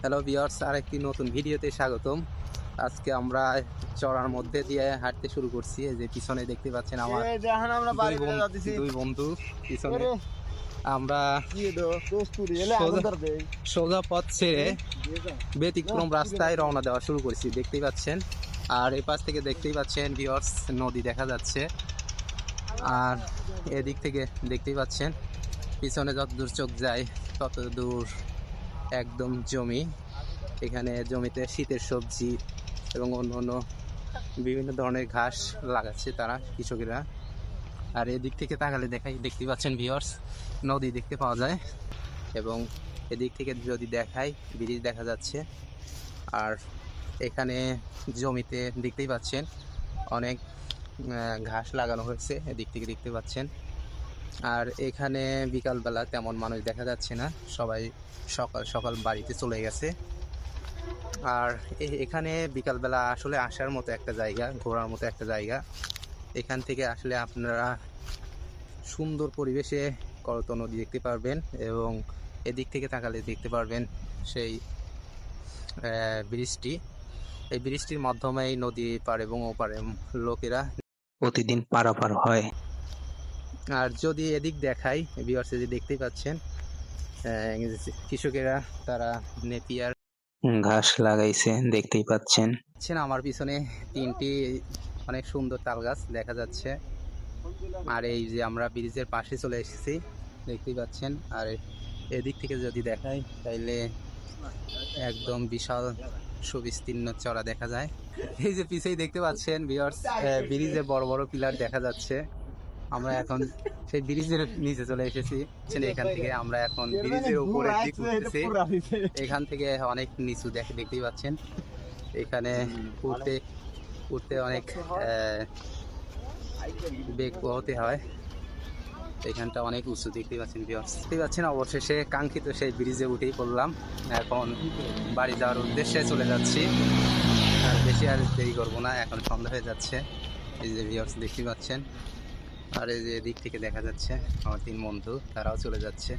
Hello viewers আরেকটি নতুন ভিডিওতে স্বাগতম। আজকে আমরা চড়ার মধ্যে দিয়ে হাঁটতে শুরু করছি। এই যে পিছনে দেখতে পাচ্ছেন আমার দুই বন্ধু পিছনে। আমরা সোজা- পথ ছেড়ে ব্যতিক্রম রাস্তায় রওনা দেওয়া শুরু করছি দেখতেই পাচ্ছেন। আর এই পাশ থেকে দেখতেই পাচ্ছেন ভিওর্স নদী দেখা যাচ্ছে। আর এদিক থেকে দেখতেই পাচ্ছেন পিছনে যত দূর চোখ যায় তত দূর একদম জমি। এখানে জমিতে শীতের সবজি এবং অন্য অন্য বিভিন্ন ধরনের ঘাস লাগাচ্ছে তারা, কৃষকেরা। আর এদিক থেকে তাকালে দেখাই দেখতে পাচ্ছেন ভিওর্স নদী দেখতে পাওয়া যায়। এবং এদিক থেকে যদি দেখাই, ব্রিজ দেখা যাচ্ছে। আর এখানে জমিতে দেখতেই পাচ্ছেন, অনেক ঘাস লাগানো হয়েছে। এদিক থেকে দেখতে পাচ্ছেন। আর এখানে বিকালবেলা তেমন মানুষ দেখা যাচ্ছে না। সবাই সকাল সকাল বাড়িতে চলে গেছে। আর এখানে বিকালবেলা আসলে আসার মতো একটা জায়গা, ঘোরার মতো একটা জায়গা। এখান থেকে আসলে আপনারা সুন্দর পরিবেশে করত নদী দেখতে পারবেন এবং এদিক থেকে তাকালে দেখতে পারবেন সেই ব্রিজটি। এই ব্রিজটির মাধ্যমে নদী পার এবং ওপারে লোকেরা প্রতিদিন পারাপার হয়। আর যদি এদিক দেখাই বিয়ার্স যে দেখতেই পাচ্ছেন কৃষকেরা তারা নেপিয়ার ঘাস লাগাইছে দেখতেই পাচ্ছেন। পাচ্ছেন আমার পিছনে তিনটি অনেক সুন্দর তাল গাছ দেখা যাচ্ছে। আর এই যে আমরা ব্রিজের পাশে চলে এসেছি দেখতেই পাচ্ছেন। আর এদিক থেকে যদি দেখাই তাইলে একদম বিশাল সুবিস্তীর্ণ চড়া দেখা যায়। এই যে পিছেই দেখতে পাচ্ছেন বিয়ার্স ব্রিজে বড় বড় পিলার দেখা যাচ্ছে। আমরা এখন সেই ব্রিজের নিচে চলে এসেছি। এখান থেকে আমরা এখন ব্রিজের উপরে উঠতেছি এখান থেকে অনেক নিচু দেখে দেখতেই পাচ্ছেন। এখানে উঠতে উঠতে অনেক বেগ পোহাতে হয়। এখানটা অনেক উঁচু দেখতেই পাচ্ছেন। দেখতেই পাচ্ছেন অবশেষে কাঙ্ক্ষিত সেই ব্রিজে উঠেই পড়লাম। এখন বাড়ি যাওয়ার উদ্দেশ্যে চলে যাচ্ছি। আর বেশি আর দেরি করব না এখন সন্ধ্যা হয়ে যাচ্ছে। এই যে ভিউয়ার্স দেখতেই পাচ্ছেন। আর এই যে দিক থেকে দেখা যাচ্ছে আমার তিন বন্ধু তারাও চলে যাচ্ছে।